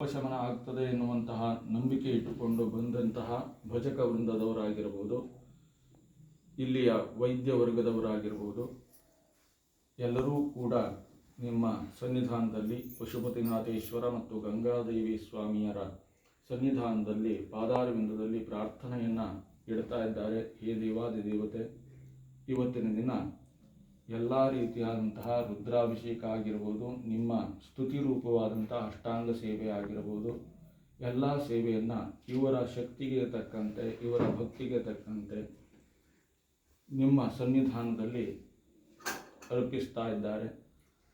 ಉಪಶಮನ ಆಗ್ತದೆ ಎನ್ನುವಂತಹ ನಂಬಿಕೆ ಇಟ್ಟುಕೊಂಡು ಬಂದಂತಹ ಭಜಕ ವೃಂದದವರಾಗಿರ್ಬೋದು, ಇಲ್ಲಿಯ ವೈದ್ಯ ವರ್ಗದವರಾಗಿರ್ಬೋದು, ಎಲ್ಲರೂ ಕೂಡ ನಿಮ್ಮ ಸನ್ನಿಧಾನದಲ್ಲಿ ಪಶುಪತಿನಾಥೇಶ್ವರ ಮತ್ತು ಗಂಗಾದೇವಿ ಸ್ವಾಮಿಯರ ಸನ್ನಿಧಾನದಲ್ಲಿ ಪಾದಾರವಿಂದದಲ್ಲಿ ಪ್ರಾರ್ಥನೆಯನ್ನು ಇಡ್ತಾ ಇದ್ದಾರೆ. ಹೇ ದೇವಾದಿ ದೇವತೆ, ಇವತ್ತಿನ ದಿನ ಎಲ್ಲ ರೀತಿಯಾದಂತಹ ರುದ್ರಾಭಿಷೇಕ ಆಗಿರ್ಬೋದು, ನಿಮ್ಮ ಸ್ತುತಿ ರೂಪವಾದಂಥ ಅಷ್ಟಾಂಗ ಸೇವೆ ಆಗಿರ್ಬೋದು, ಎಲ್ಲ ಸೇವೆಯನ್ನು ಇವರ ಶಕ್ತಿಗೆ ತಕ್ಕಂತೆ, ಇವರ ಭಕ್ತಿಗೆ ತಕ್ಕಂತೆ ನಿಮ್ಮ ಸನ್ನಿಧಾನದಲ್ಲಿ ಅರ್ಪಿಸ್ತಾ ಇದ್ದಾರೆ.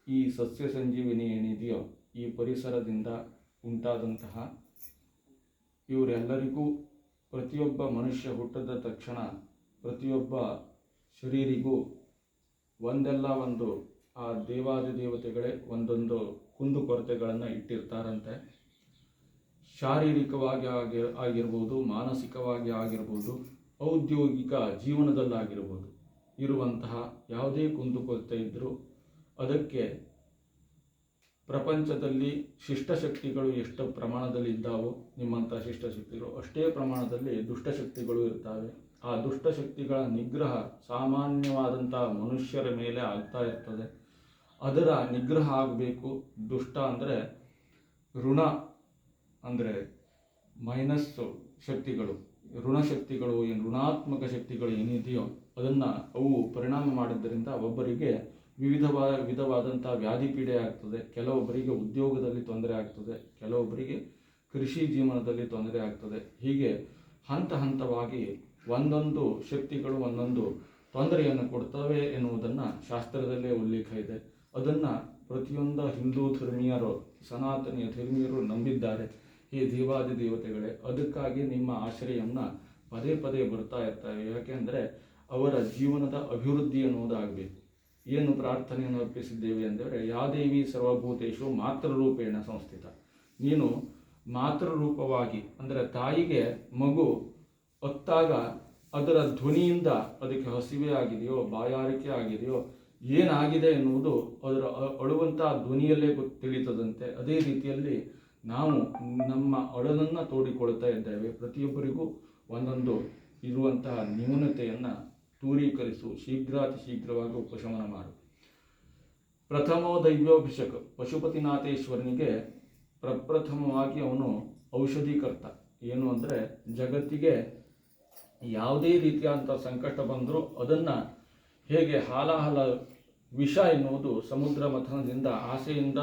ಈ ಸಸ್ಯ ಸಂಜೀವಿನಿ ಏನಿದೆಯೋ, ಈ ಪರಿಸರದಿಂದ ಉಂಟಾದಂತಹ ಇವರೆಲ್ಲರಿಗೂ ಪ್ರತಿಯೊಬ್ಬ ಮನುಷ್ಯ ಹುಟ್ಟದ ತಕ್ಷಣ ಪ್ರತಿಯೊಬ್ಬ ಶರೀರಿಗೂ ಒಂದಲ್ಲ ಒಂದು, ಆ ದೇವಾದಿ ದೇವತೆಗಳೇ ಒಂದೊಂದು ಕುಂದುಕೊರತೆಗಳನ್ನು ಇಟ್ಟಿರ್ತಾರಂತೆ. ಶಾರೀರಿಕವಾಗಿ ಆಗಿ, ಆಗಿರ್ಬೋದು, ಮಾನಸಿಕವಾಗಿ ಆಗಿರ್ಬೋದು, ಔದ್ಯೋಗಿಕ ಜೀವನದಲ್ಲಾಗಿರ್ಬೋದು, ಇರುವಂತಹ ಯಾವುದೇ ಕುಂದುಕೊರತೆ ಇದ್ದರೂ ಅದಕ್ಕೆ ಪ್ರಪಂಚದಲ್ಲಿ ಶಿಷ್ಟಶಕ್ತಿಗಳು ಎಷ್ಟು ಪ್ರಮಾಣದಲ್ಲಿ ಇದ್ದಾವೋ ನಿಮ್ಮಂಥ ಶಿಷ್ಟಶಕ್ತಿಗಳು ಅಷ್ಟೇ ಪ್ರಮಾಣದಲ್ಲಿ ದುಷ್ಟಶಕ್ತಿಗಳು ಇರ್ತವೆ. ಆ ದುಷ್ಟಶಕ್ತಿಗಳ ನಿಗ್ರಹ ಸಾಮಾನ್ಯವಾದಂತಹ ಮನುಷ್ಯರ ಮೇಲೆ ಆಗ್ತಾ ಇರ್ತದೆ. ಅದರ ನಿಗ್ರಹ ಆಗಬೇಕು. ದುಷ್ಟ ಅಂದರೆ ಋಣ ಅಂದರೆ ಮೈನಸ್ ಶಕ್ತಿಗಳು. ಋಣಶಕ್ತಿಗಳು ಏನು ಋಣಾತ್ಮಕ ಶಕ್ತಿಗಳು ಏನಿದೆಯೋ ಅದನ್ನು ಅವು ಪರಿಣಾಮ ಮಾಡಿದ್ದರಿಂದ ಒಬ್ಬರಿಗೆ ವಿವಿಧವಾದ ವಿಧವಾದಂಥ ವ್ಯಾಧಿ ಪೀಡೆ ಆಗ್ತದೆ. ಕೆಲವೊಬ್ಬರಿಗೆ ಉದ್ಯೋಗದಲ್ಲಿ ತೊಂದರೆ ಆಗ್ತದೆ. ಕೆಲವೊಬ್ಬರಿಗೆ ಕೃಷಿ ಜೀವನದಲ್ಲಿ ತೊಂದರೆ ಆಗ್ತದೆ. ಹೀಗೆ ಹಂತ ಹಂತವಾಗಿ ಒಂದೊಂದು ಶಕ್ತಿಗಳು ಒಂದೊಂದು ತೊಂದರೆಯನ್ನು ಕೊಡ್ತವೆ ಎನ್ನುವುದನ್ನು ಶಾಸ್ತ್ರದಲ್ಲೇ ಉಲ್ಲೇಖ ಇದೆ. ಅದನ್ನು ಪ್ರತಿಯೊಂದು ಹಿಂದೂ ಧರ್ಮೀಯರು ಸನಾತನೀಯ ಧರ್ಮೀಯರು ನಂಬಿದ್ದಾರೆ. ಈ ದೇವಾದಿ ದೇವತೆಗಳೇ, ಅದಕ್ಕಾಗಿ ನಿಮ್ಮ ಆಶ್ರಯವನ್ನು ಪದೇ ಪದೇ ಬರ್ತಾ ಇರ್ತವೆ. ಯಾಕೆಂದರೆ ಅವರ ಜೀವನದ ಅಭಿವೃದ್ಧಿ ಅನ್ನೋದಾಗಬೇಕು ಏನು ಪ್ರಾರ್ಥನೆಯನ್ನು ಅರ್ಪಿಸಿದ್ದೇವೆ ಅಂದರೆ ಯಾದೇವಿ ಸರ್ವಭೂತೇಶು ಮಾತೃರೂಪೇಣ ಸಂಸ್ಥಿತ. ನೀನು ಮಾತೃರೂಪವಾಗಿ, ಅಂದರೆ ತಾಯಿಗೆ ಮಗು ಹೊತ್ತಾಗ ಅದರ ಧ್ವನಿಯಿಂದ ಅದಕ್ಕೆ ಹಸಿವೆ ಆಗಿದೆಯೋ, ಬಾಯಾರಿಕೆ ಆಗಿದೆಯೋ, ಏನಾಗಿದೆ ಎನ್ನುವುದು ಅದರ ಅಳುವಂಥ ಧ್ವನಿಯಲ್ಲೇ ತಿಳಿತದಂತೆ. ಅದೇ ರೀತಿಯಲ್ಲಿ ನಾವು ನಮ್ಮ ಅಳಲನ್ನು ತೋಡಿಕೊಳ್ತಾ ಇದ್ದೇವೆ. ಪ್ರತಿಯೊಬ್ಬರಿಗೂ ಒಂದೊಂದು ಇರುವಂತಹ ನ್ಯೂನತೆಯನ್ನು ದೂರೀಕರಿಸು. ಶೀಘ್ರಾತಿ ಶೀಘ್ರವಾಗಿ ಉಪಶಮನ ಮಾಡು. ಪ್ರಥಮೋ ದೈವ್ಯೋಭಿಷೇಕ. ಪಶುಪತಿನಾಥೇಶ್ವರನಿಗೆ ಪ್ರಪ್ರಥಮವಾಗಿ ಅವನು ಔಷಧೀಕರ್ತ. ಏನು ಅಂದರೆ ಜಗತ್ತಿಗೆ ಯಾವುದೇ ರೀತಿಯಾದಂಥ ಸಂಕಟ ಬಂದರೂ ಅದನ್ನು ಹೇಗೆ ಹಾಲಾಹಲ ವಿಷ ಎನ್ನುವುದು ಸಮುದ್ರ ಮಥನದಿಂದ ಆಸೆಯಿಂದ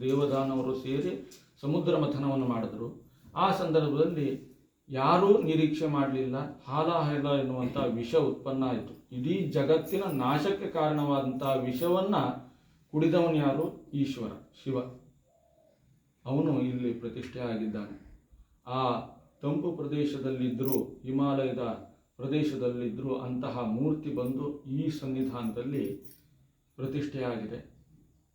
ದೇವದಾನವರು ಸೇರಿ ಸಮುದ್ರ ಮಥನವನ್ನು ಮಾಡಿದ್ರು. ಆ ಸಂದರ್ಭದಲ್ಲಿ ಯಾರೂ ನಿರೀಕ್ಷೆ ಮಾಡಲಿಲ್ಲ. ಹಾಲಾಹಲ ಎನ್ನುವಂಥ ವಿಷ ಉತ್ಪನ್ನ ಆಯಿತು. ಇಡೀ ಜಗತ್ತಿನ ನಾಶಕ್ಕೆ ಕಾರಣವಾದಂತಹ ವಿಷವನ್ನು ಕುಡಿದವನು ಯಾರು? ಈಶ್ವರ, ಶಿವ. ಅವನು ಇಲ್ಲಿ ಪ್ರತಿಷ್ಠೆ ಆಗಿದ್ದಾನೆ. ಆ ತಂಪು ಪ್ರದೇಶದಲ್ಲಿದ್ದರೂ ಹಿಮಾಲಯದ ಪ್ರದೇಶದಲ್ಲಿದ್ದರೂ ಅಂತಹ ಮೂರ್ತಿ ಬಂದು ಈ ಸನ್ನಿಧಾನದಲ್ಲಿ ಪ್ರತಿಷ್ಠೆಯಾಗಿದೆ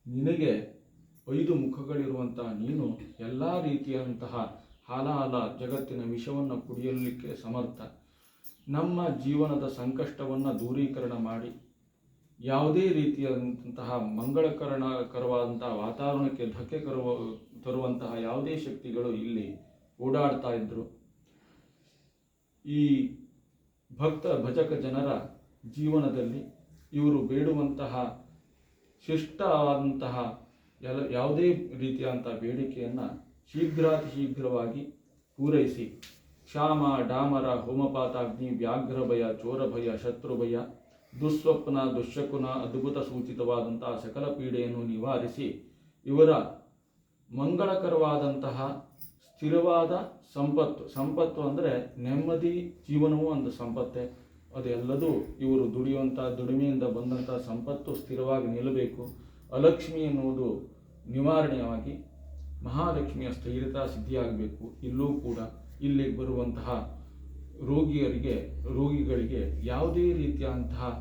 ನಿನಗೆ ಐದು ಮುಖಗಳಿರುವಂತಹ ನೀನು ಎಲ್ಲ ರೀತಿಯಾದಂತಹ ಹಾಲಾಹಲ ಜಗತ್ತಿನ ವಿಷವನ್ನು ಕುಡಿಯಲಿಕ್ಕೆ ಸಮರ್ಥ. ನಮ್ಮ ಜೀವನದ ಸಂಕಷ್ಟವನ್ನು ದೂರೀಕರಣ ಮಾಡಿ. ಯಾವುದೇ ರೀತಿಯಾದಂತಹ ಮಂಗಳಕರಣಕರವಾದಂತಹ ವಾತಾವರಣಕ್ಕೆ ಧಕ್ಕೆ ಕರುವ, ತರುವಂತಹ ಯಾವುದೇ ಶಕ್ತಿಗಳು ಇಲ್ಲಿ ಓಡಾಡ್ತಾ ಇದ್ರು. ಈ ಭಕ್ತ ಭಜಕ ಜನರ ಜೀವನದಲ್ಲಿ ಇವರು ಬೇಡುವಂತಹ ಶಿಷ್ಟವಾದಂತಹ ಯಾವುದೇ ರೀತಿಯಾದಂಥ ಬೇಡಿಕೆಯನ್ನು ಶೀಘ್ರಾತಿ ಶೀಘ್ರವಾಗಿ ಪೂರೈಸಿ. ಕ್ಷಾಮ, ಡಾಮರ, ಹೋಮಪಾತಾಗ್ನಿ ವ್ಯಾಘ್ರಭಯ ಭಯ, ಚೋರ ಭಯ, ಶತ್ರು ಭಯ, ದುಸ್ವಪ್ನ, ದುಶ್ಶಕುನ, ಅದ್ಭುತ ಸೂಚಿತವಾದಂತಹ ಸಕಲ ಪೀಡೆಯನ್ನು ನಿವಾರಿಸಿ, ಇವರ ಮಂಗಳಕರವಾದಂತಹ ಸ್ಥಿರವಾದ ಸಂಪತ್ತು ಸಂಪತ್ತು ಅಂದರೆ ನೆಮ್ಮದಿ ಜೀವನವೂ ಒಂದು ಸಂಪತ್ತೆ. ಅದೆಲ್ಲದೂ ಇವರು ದುಡಿಯುವಂಥ, ದುಡಿಮೆಯಿಂದ ಬಂದಂಥ ಸಂಪತ್ತು ಸ್ಥಿರವಾಗಿ ನಿಲ್ಲಬೇಕು. ಅಲಕ್ಷ್ಮಿ ಎನ್ನುವುದು ನಿವಾರಣೆಯಾಗಿ ಮಹಾಲಕ್ಷ್ಮಿಯ ಸ್ಥೈರ್ಯತಾ ಸಿದ್ಧಿಯಾಗಬೇಕು. ಇಲ್ಲೂ ಕೂಡ ಇಲ್ಲಿಗೆ ಬರುವಂತಹ ರೋಗಿಯರಿಗೆ, ರೋಗಿಗಳಿಗೆ ಯಾವುದೇ ರೀತಿಯಾದಂತಹ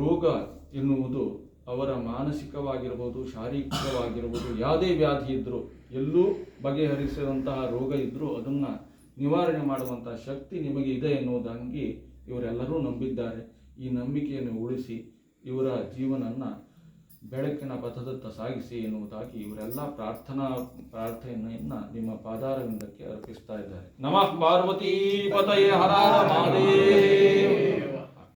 ರೋಗ ಎನ್ನುವುದು ಅವರ ಮಾನಸಿಕವಾಗಿರ್ಬೋದು, ಶಾರೀರಿಕವಾಗಿರ್ಬೋದು, ಯಾವುದೇ ವ್ಯಾಧಿ ಇದ್ದರೂ ಎಲ್ಲೂ ಬಗೆಹರಿಸಿದಂತಹ ರೋಗ ಇದ್ದರೂ ಅದನ್ನು ನಿವಾರಣೆ ಮಾಡುವಂತಹ ಶಕ್ತಿ ನಿಮಗೆ ಇದೆ ಎನ್ನುವುದಾಗಿ ಇವರೆಲ್ಲರೂ ನಂಬಿದ್ದಾರೆ. ಈ ನಂಬಿಕೆಯನ್ನು ಉಳಿಸಿ ಇವರ ಜೀವನನ್ನು ಬೆಳಕಿನ ಪಥದತ್ತ ಸಾಗಿಸಿ ಎನ್ನುವುದಾಗಿ ಇವರೆಲ್ಲ ಪ್ರಾರ್ಥನಾ ಪ್ರಾರ್ಥನೆಯನ್ನ ನಿಮ್ಮ ಪಾದಾರವಿಂದಕ್ಕೆ ಅರ್ಪಿಸ್ತಾ ಇದ್ದಾರೆ. ನಮಃ ಪಾರ್ವತಿ ಪತಯೇ ಹರಾರ ಮಹಾದೇವ.